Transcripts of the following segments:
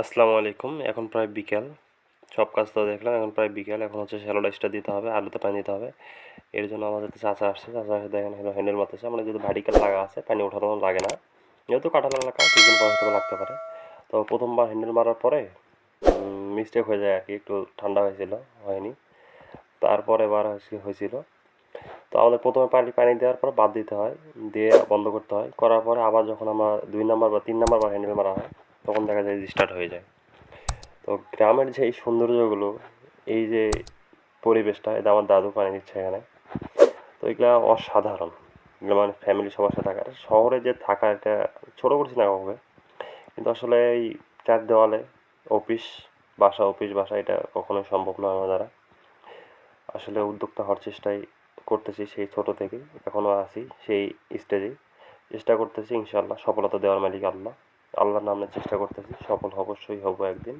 আসসালামু আলাইকুম। এখন প্রায় বিকেল। সব কাজ তো দেখলাম, এখন প্রায় বিকেল। এখন হচ্ছে শ্যালো ডাইসটা দিতে হবে, আলুতে পানি দিতে হবে। এর জন্য আমাদের চাচা আসছে। চাচা আসে দেখেন, হলো হ্যান্ডেল মারতেছে। আমরা যেহেতু ভাডিকাল লাগা আছে, পানি ওঠানো লাগে না। যেহেতু কাঁঠাল এলাকা কিছুদিন পর হয়তো লাগতে পারে। তো প্রথমবার হ্যান্ডেল মারার পরে মিস্টেক হয়ে যায় আর কি একটু ঠান্ডা হয়েছিল, হয়নি। তারপরে এবার হয়েছিল। তো আমাদের প্রথমে পানি পানি দেওয়ার পর বাদ দিতে হয়। দিয়ে বন্ধ করতে হয়। করার পরে আবার যখন আমরা দুই নাম্বার বা তিন নাম্বার বার হ্যান্ডেল মারা হয় তখন দেখা যায় স্টার্ট হয়ে যায়। তো গ্রামের যে এই সৌন্দর্যগুলো, এই যে পরিবেশটা, এটা আমার দাদু পানি দিচ্ছে এখানে। তো এগুলো অসাধারণ। মানে ফ্যামিলি সবার সাথে থাকা আর শহরে যে থাকা, এটা ছোটো করছি না কাউকে কিন্তু আসলে এই চার দেওয়ালে অফিস বাসা অফিস বাসা, এটা কখনোই সম্ভব নয় আমার দ্বারা। আসলে উদ্যোক্তা হওয়ার চেষ্টাই করতেছি সেই ছোট থেকে। এখনও আছি সেই স্টেজেই চেষ্টা করতেছি ইনশাল্লাহ সফলতা দেওয়ার মালিক আল্লাহ। আল্লাহর নামে চেষ্টা করতেছি, সফল অবশ্যই হব একদিন।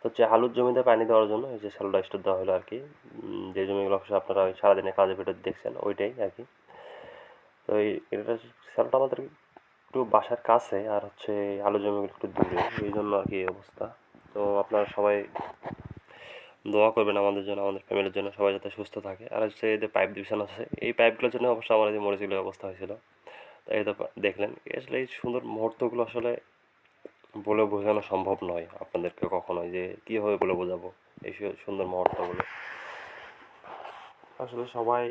তো হচ্ছে আলুর জমিতে পানি দেওয়ার জন্য এই যে স্যালোডা স্টোর দেওয়া হলো আর কি যে জমিগুলো অবশ্যই আপনারা ওই সারাদিনে কাজে ভিডিও দেখছেন, ওইটাই আর কি তো এই এটা স্যালোটা আমাদের একটু বাসার কাছে আর হচ্ছে আলু জমিগুলো একটু দূরে, এই জন্য আর কি অবস্থা। তো আপনারা সবাই দোয়া করবেন আমাদের জন্য, আমাদের ফ্যামিলির জন্য সবাই যাতে সুস্থ থাকে। আর হচ্ছে যে পাইপ ডিভিশন আছে, এই পাইপগুলোর জন্য অবশ্য আমার যে মরিচগুলোর অবস্থা হয়েছিল। তাই তো দেখলেন, আসলে এই সুন্দর মুহূর্তগুলো আসলে বলে বোঝানো সম্ভব নয় আপনাদেরকে কখনোই যে কীভাবে বলে বোঝাবো এই সুন্দর মুহূর্তগুলো। আসলে সবাই